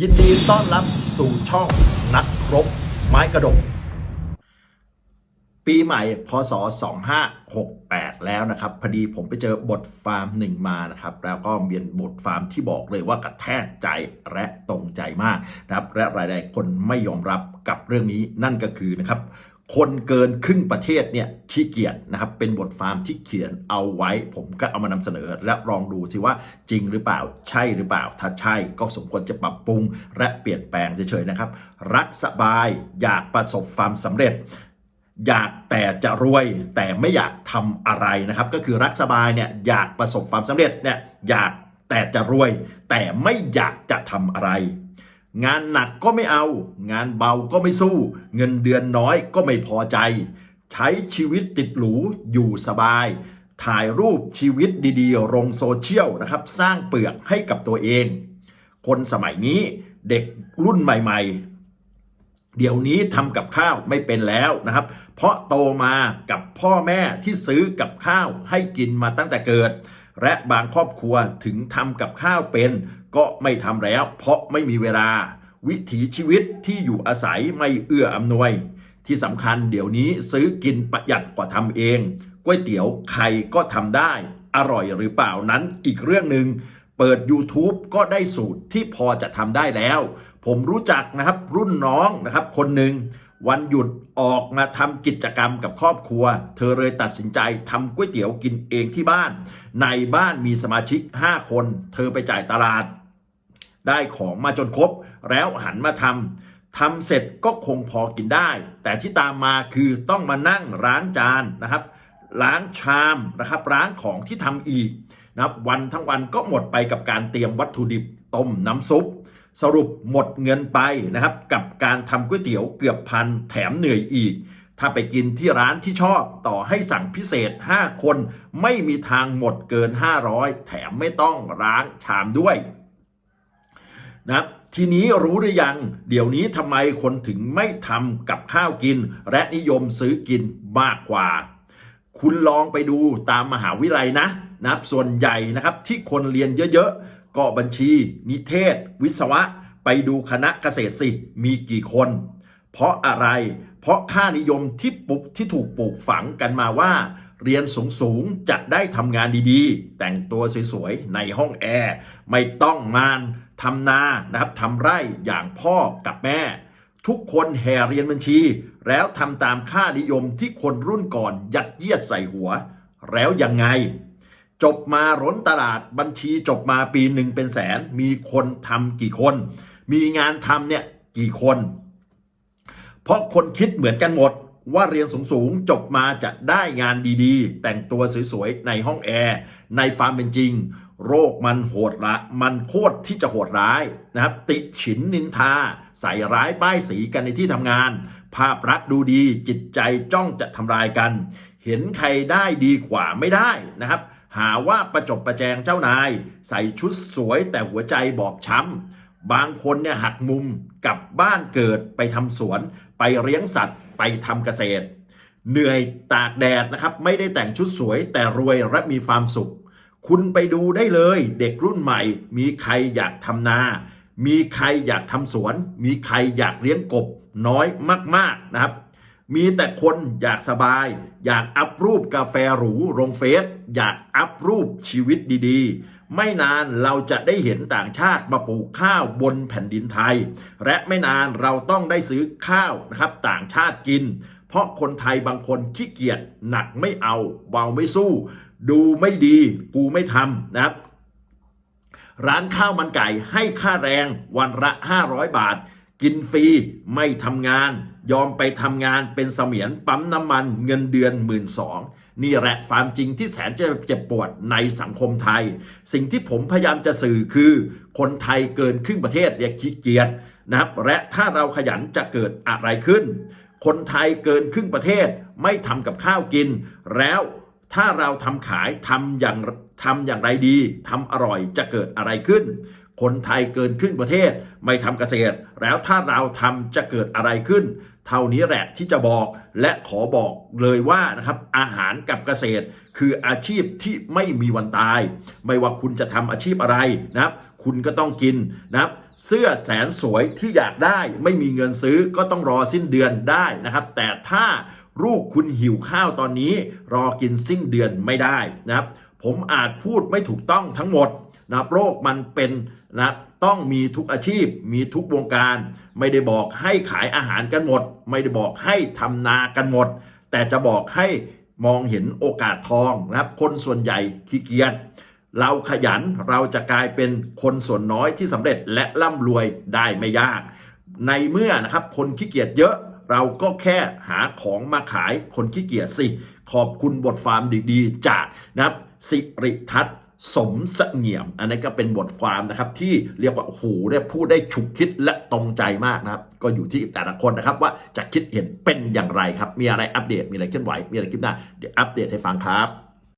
ยินดีต้อนรับสู่ช่องนักรบไม้กระดก ปีใหม่พศ 2568 แล้วนะครับ พอดีผมไปเจอบทฟาร์มหนึ่งมานะครับ แล้วก็เป็นบทฟาร์มที่บอกเลยว่ากระแทกใจและตรงใจมากนะครับ และหลายๆคนไม่ยอมรับกับเรื่องนี้นั่นก็คือนะครับ คนเกินครึ่งประเทศเนี่ยขี้เกียจนะครับเป็นบทฟาร์มที่เขียนเอาไว้ ผมก็เอามานำเสนอ และลองดูสิว่าจริงหรือเปล่าใช่หรือเปล่า ถ้าใช่ก็สมควรจะปรับปรุง และเปลี่ยนแปลงเฉยๆนะครับ รักสบายอยากประสบความสำเร็จ อยากแต่จะรวยแต่ไม่อยากทำอะไรนะครับ ก็คือรักสบายเนี่ยอยากประสบความสำเร็จเนี่ยอยากแต่จะรวย แต่ไม่อยากจะทำอะไร งานหนักก็ไม่เอา งานเบาก็ไม่สู้ เงินเดือนน้อยก็ไม่พอใจ ใช้ชีวิตติดหรูอยู่สบาย ถ่ายรูปชีวิตดีๆลงโซเชียลนะครับ สร้างเปลือกให้กับตัวเอง คนสมัยนี้เด็กรุ่นใหม่ ๆ เดี๋ยวนี้ทำกับข้าวไม่เป็นแล้วนะครับ เพราะโตมากับพ่อแม่ที่ซื้อกับข้าวให้กินมาตั้งแต่เกิด และบางครอบครัวถึงทำกับข้าวเป็น ก็ไม่ทำแล้ว เพราะไม่มีเวลา วิถีชีวิตที่อยู่อาศัยไม่เอื้ออำนวย ที่สำคัญเดี๋ยวนี้ซื้อกินประหยัดกว่าทำเองก๋วยเตี๋ยวใครก็ทำได้ อร่อยหรือเปล่านั้นอีกเรื่องหนึ่งเปิด YouTube ก็ได้สูตรที่พอจะทำได้แล้ว ผมรู้จักนะครับรุ่นน้องนะครับ คนหนึ่งวันหยุดออกมาทำกิจกรรมกับครอบครัว เธอเลยตัดสินใจทำก๋วยเตี๋ยวกินเองที่บ้าน ในบ้านมีสมาชิก 5 คน เธอไปจ่ายตลาด ได้ของมาจนครบ แล้วหันมาทำทำเสร็จก็คงพอกินได้ แต่ที่ตามมาคือต้องมานั่งล้างจานนะครับล้างชามนะครับล้างของที่ทำอีกนะครับวันทั้งวันก็หมดไปกับการเตรียมวัตถุดิบต้มน้ำซุป สรุปหมดเงินไปนะครับ กับการทำก๋วยเตี๋ยวเกือบพันแถมเหนื่อยอีก ถ้าไปกินที่ร้านที่ชอบต่อให้สั่งพิเศษ 5 คน ไม่มีทางหมดเกิน 500 แถมไม่ต้องล้างชามด้วย นะทีนี้รู้หรือยัง เดี๋ยวนี้ทำไมคนถึงไม่ทำกับข้าวกิน และนิยมซื้อกินมากกว่า คุณลองไปดูตามมหาวิทยาลัยนะนะส่วนใหญ่นะครับที่คนเรียนเยอะๆ ก็บัญชี นิเทศ วิศวะ ไปดูคณะเกษตรสิ มีกี่คน เพราะอะไร เพราะค่านิยมที่ปลุกที่ถูกปลูกฝังกันมาว่า เรียนสูงๆ จะได้ทำงานดีๆ แต่งตัวสวยๆ ในห้องแอร์ ไม่ต้องมานทำนานะครับทำไร่อย่างพ่อกับแม่ ทุกคนแห่เรียนบัญชี แล้วทำตามค่านิยมที่คนรุ่นก่อนยัดเยียดใส่หัว แล้วยังไง จบมาร้นตลาดบัญชีจบมาปีหนึ่งเป็นแสน มีคนทำกี่คน มีงานทำเนี่ยกี่คน เพราะคนคิดเหมือนกันหมด ว่าเรียนสูงๆ จบมาจะได้งานดีๆ แต่งตัวสวยๆ ในห้องแอร์ ในฟาร์มเป็นจริง โรคมันโหดละมันโคตรที่จะโหดร้ายนะครับ ติฉินนินทา ใส่ร้ายป้ายสีกันในที่ทำงาน ภาพลักดูดีจิตใจจ้องจะทำลายกัน เห็นใครได้ดีกว่าไม่ได้นะครับ หาว่าประจบประแจงเจ้านาย ใส่ชุดสวยแต่หัวใจบอบช้ำบางคนเนี่ยหักมุมกลับบ้านเกิดไปทำสวน ไปเลี้ยงสัตว์ ไปทำเกษตร เหนื่อยตากแดดนะครับ ไม่ได้แต่งชุดสวย แต่รวยและมีความสุข คุณไปดูได้เลย เด็กรุ่นใหม่ มีใครอยากทำนา มีใครอยากทำสวน มีใครอยากเลี้ยงกบน้อยมาก ๆนะครับ มีแต่คนอยากสบาย อยากอัพรูปกาแฟหรูลงเฟซอยากอัพรูปชีวิตดีๆ ไม่นานเราจะได้เห็นต่างชาติมาปลูกข้าวบนแผ่นดินไทย และไม่นานเราต้องได้ซื้อข้าวนะครับต่างชาติกิน เพราะคนไทยบางคนขี้เกียจหนักไม่เอาเบาไม่สู้ ดูไม่ดีกูไม่ทำนะครับ ร้านข้าวมันไก่ให้ค่าแรงวันละ 500 บาท กินฟรีไม่ทำงาน ยอมไปทำงานเป็นเสมียนปั๊มน้ำมันเงินเดือนหมื่นสองนี่แหละความจริงที่แสนจะเจ็บปวดในสังคมไทย สิ่งที่ผมพยายามจะสื่อคือ คนไทยเกินครึ่งประเทศเรียกขี้เกียจนะครับ และถ้าเราขยันจะเกิดอะไรขึ้น คนไทยเกินครึ่งประเทศไม่ทำกับข้าวกิน แล้วถ้าเราทำขายทำอย่างทำอย่างไรดีทำอร่อยจะเกิดอะไรขึ้น คนไทยเกินครึ่งประเทศไม่ทำเกษตร แล้วถ้าเราทำจะเกิดอะไรขึ้น เท่านี้แหละที่จะบอกและขอบอกเลยว่านะครับอาหารกับเกษตร คืออาชีพที่ไม่มีวันตาย ไม่ว่าคุณจะทำอาชีพอะไรนะครับ คุณก็ต้องกินนะครับเสื้อแสนสวยที่อยากได้ไม่มีเงินซื้อก็ต้องรอสิ้นเดือนได้นะครับ แต่ถ้าลูกคุณหิวข้าวตอนนี้ รอกินสิ้นเดือนไม่ได้นะครับ ผมอาจพูดไม่ถูกต้องทั้งหมด นะโรคมันเป็นนะต้องมีทุกอาชีพ มีทุกวงการ ไม่ได้บอกให้ขายอาหารกันหมด ไม่ได้บอกให้ทำนากันหมด แต่จะบอกให้มองเห็นโอกาสทองนะครับ คนส่วนใหญ่ขี้เกียจเราขยันเราจะกลายเป็นคนส่วนน้อยที่สำเร็จและร่ำรวยได้ไม่ยาก ในเมื่อนะครับคนขี้เกียจเยอะเราก็แค่หาของมาขายคนขี้เกียจสิ ขอบคุณบทความดีๆ จากนะครับสิริทัศน์ สมเสงี่ยม อันนี้ก็เป็นบทความนะครับ ที่เรียกว่าโอ้โหได้พูดได้ฉุกคิดและตรงใจมากนะครับ ก็อยู่ที่แต่ละคนนะครับ ว่าจะคิดเห็นเป็นอย่างไรครับ มีอะไรอัปเดตมีอะไรเคลื่อนไหวมีอะไรคลิปหน้าเดี๋ยวอัปเดตให้ฟังครับ